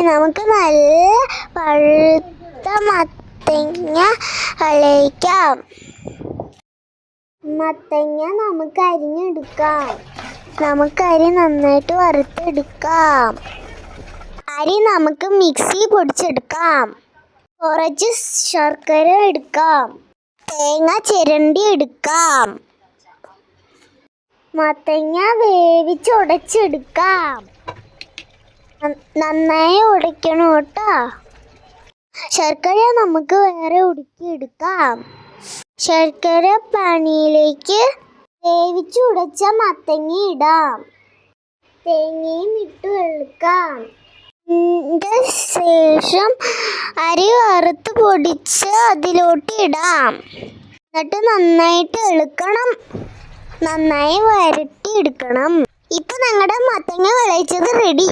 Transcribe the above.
നമുക്ക് നല്ല പഴുത്ത മത്തങ്ങ കളിക്കാം മത്തങ്ങ നമുക്ക് അരിഞ്ഞെടുക്കാം. നമുക്ക് അരി നന്നായിട്ട് വറുത്തെടുക്കാം. അരി നമുക്ക് മിക്സി പൊടിച്ചെടുക്കാം. കുറച്ച് ശർക്കര എടുക്കാം. തേങ്ങ ചിരണ്ടി എടുക്കാം. മത്തങ്ങ വേവിച്ചുടച്ചെടുക്കാം നന്നായി ഉടയ്ക്കണം കേട്ടോ. ശർക്കര നമുക്ക് വേറെ ഉടുക്കിയെടുക്കാം ശർക്കര പണിയിലേക്ക് വേവിച്ച് ഉടച്ച മത്തങ്ങ ഇടാം. തേങ്ങയും ഇട്ട് വെളുക്കാം. ശേഷം അരി വറുത്ത് പൊടിച്ച് അതിലോട്ട് ഇടാം. എന്നിട്ട് നന്നായിട്ട് ഇളുക്കണം നന്നായി വരട്ടി എടുക്കണം. ഇപ്പൊ ഞങ്ങളുടെ മത്തങ്ങ വിളയിച്ചത് റെഡി